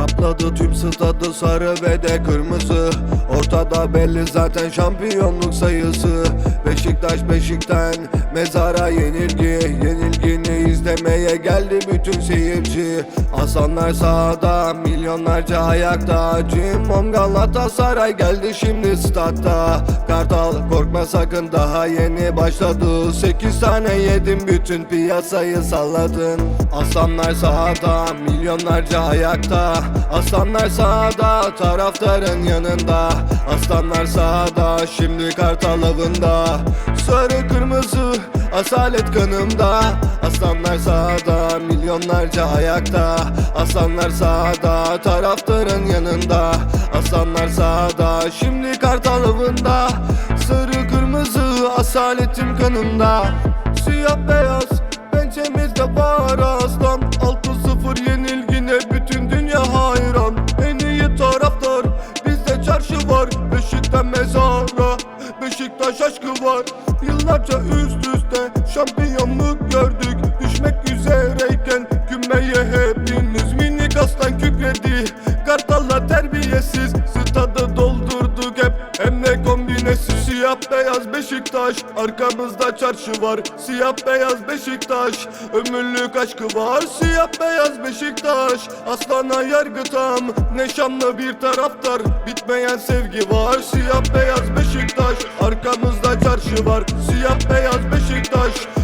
Kapladı tüm stadı sarı ve de kırmızı Ortada belli zaten şampiyonluk sayısı. Beşiktaş Beşik'ten mezara yenilgi Yenilgini izlemeye geldi bütün seyirci. Aslanlar sahada milyonlarca ayakta. Cimbom Galatasaray geldi şimdi statta. Kartal korkma sakın daha yeni başladı. Sekiz tane yedim bütün piyasayı salladın. Aslanlar sahada milyonlarca ayakta. Aslanlar sahada taraftarın yanında Aslanlar sahada şimdi kartal avında. Sarı kırmızı asalet kanımda. Aslanlar sahada milyonlarca ayakta. Aslanlar sahada taraftarın yanında. Aslanlar sahada şimdi kartal avında. Sarı kırmızı asaletim kanımda. Siyah beyaz pençemizde var aslan Beşiktaş aşkı var. Yıllarca üst üste şampiyonluk gördük. Düşmek üzereyken kümeye Siyah beyaz Beşiktaş Arkamızda çarşı var. Siyah beyaz Beşiktaş Ömürlük aşkı var. Siyah beyaz Beşiktaş Aslana yargı tam. Ne şanlı bir taraftar Bitmeyen sevgi var. Siyah beyaz Beşiktaş Arkamızda çarşı var. Siyah beyaz Beşiktaş